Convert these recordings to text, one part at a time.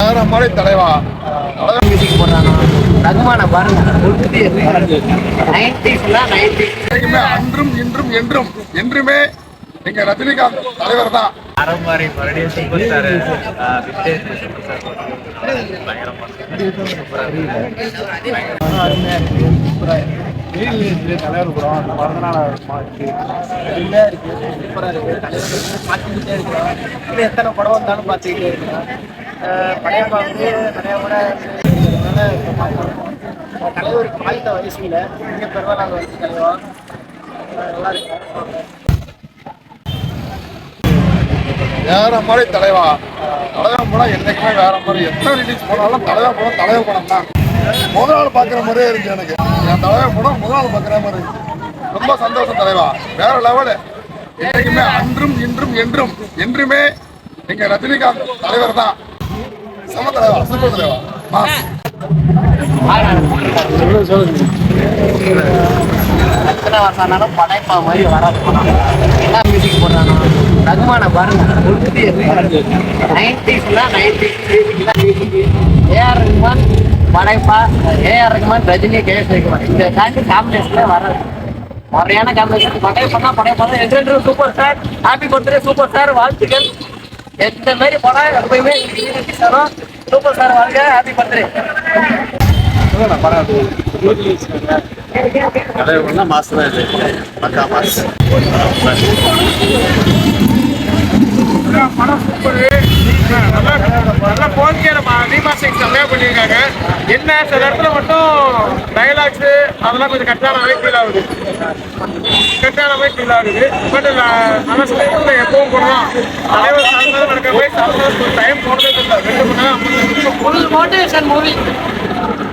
வேற மாதிரி தலைவா மியூசிக் போடுறானா ரகுமான பாருங்க நைன்டிஸ்ல நைன்டிஸ் என்னைக்குமே அன்றும் இன்றும் என்றும் என்றுமே எங்க ரஜினிகாந்த் தலைவர் தான். அரம்பாரி மறுபடியும் super star Vijay super star தலைவர் படம் அந்த பிறந்தநாள் மாற்றி அருமையாக இருக்கு சூப்பராக இருக்கு தலைவர் பார்த்துக்கிட்டே இருக்கிறோம் இல்லை எத்தனை படம் வந்தாலும் பார்த்துக்கிட்டே இருக்கிறோம் அஹ் பழைய வந்து நிறைய முறை இருக்கிறதுனால இப்ப பார்க்கிறோம். தலைவருக்கு வாழ்த்த வயசு இல்லை இங்கே பெருமாள் வந்து தலைவா நல்லா இருக்கு வேற மாதிரி தலைவா. தலைவன் படம் என்னைக்குமே வேற மாதிரி. எத்தனை ரிலீஸ் போனாலும் தலைவர் படம் தலைவர் படம் தான். முதல் நாள் பார்க்குற மாதிரியே இருந்துச்சு எனக்கு. என் தலைவர் படம் முதல் நாள் பார்க்குற மாதிரி ரொம்ப சந்தோஷம் தலைவா. வேற லெவலு என்றைக்குமே அன்றும் இன்றும் என்றும் என்றுமே எங்க ரஜினிகாந்த் தலைவர் தான். சம தலைவா சூப்பர் தலைவா. மாஸ் எத்தனை வருஷம் ஆனாலும் படைப்பா மாதிரி வராது என்ன மியூசிக் போடுறானா? ரகுமான பாருங்க நைன்டிஸ்ல nineties A R Rahman Padayappa A R Rahman Rajini K S Rahman இந்த காண்டி காம்பினேஷன்ல வராது. முறையான காம்பினேஷன் படைப்பா தான் படைப்பா தான் super star happy birthday super star வாழ்த்துக்கள். எந்த மாதிரி படம் எப்பயுமே சூப்பர் ஸ்டார் வாழ்க ஹாப்பி பர்த்டே மாசம் தான் இது. பக்கா மாசம். சூப்பரு நல்லா நல்லா போக்கியான ரீமாஸ்டிங் செம்மையா பண்ணியிருக்காங்க. என்ன சில இடத்துல மட்டும் டயலாக்ஸ் அதெல்லாம் கொஞ்சம் கட்டான ஃபீல் ஆகுது. கட்டான ஃபீல் ஆகுது. பட் ஆனால் சில இடத்துல எப்பவும் போடுறோம் தலைவர் சாயந்தரம் நடக்கிற போய் சாயந்தரம் டைம் போனதே இல்லை ரெண்டு மணி நேரம் full motivation movie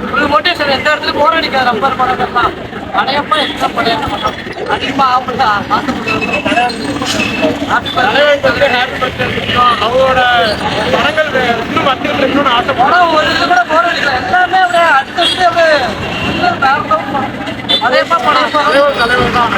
full motivation எந்த இடத்துல போராடிக்காது ரப்பர் படம் எல்லாம் படையப்பா? எக்ஸ்ட்ரா படையப்பா படம் வந்து படங்கள் இன்னும் வந்துட்டு இருக்கணும்னு ஆசை படம் ஒரு இது கூட போர் எல்லாமே அப்படியே அடுத்தடுத்து அப்படியே இன்னும் படம். தலைவர் தலைவர் தான்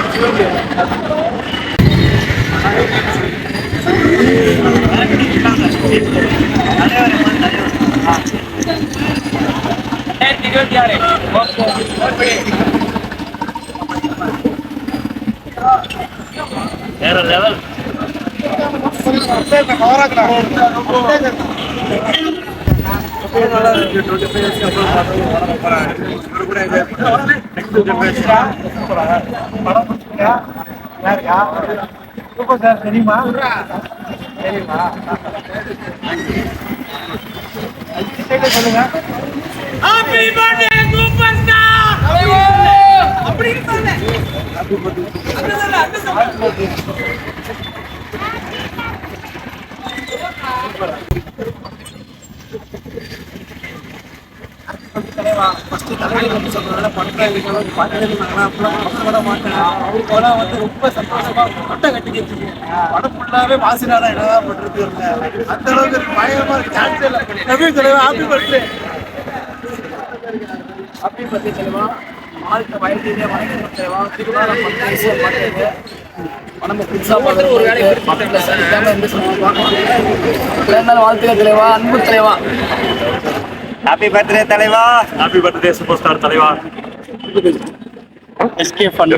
வேற லெவல். சூப்பர் சார் தெரியுமா தெரியுமா சொல்லுங்க ஃபர்ஸ்ட் தலைவர் வந்து சொல்றதுனால பண்றாங்க பார்த்துருந்தாங்கன்னா அப்பெல்லாம் பக்கம் விட மாட்டேன் அவருக்கு கூட வந்து ரொம்ப சந்தோஷமாக பட்டம் கட்டிக்கிட்டு படம் ஃபுல்லாவே வாசினா தான் என்னதான் பண்றது இல்லை அந்த அளவுக்கு இருக்கு. இருக்கு சான்ஸே இல்லை எப்படி தலைவா ஹாப்பி பர்த்டே ஹாப்பி பர்த்டே தலைவா வாழ்க்கை வயதிலே வணக்கம் தலைவா திருவாரூர் பத்து பார்த்து ஒரு இருந்தாலும் வாழ்த்துக்கள் தலைவா அன்பு தலைவா. ஹாப்பி பர்த்டே தலைவா. ஹாப்பி பர்த்டே சூப்பர் ஸ்டார் தலைவா. SK fun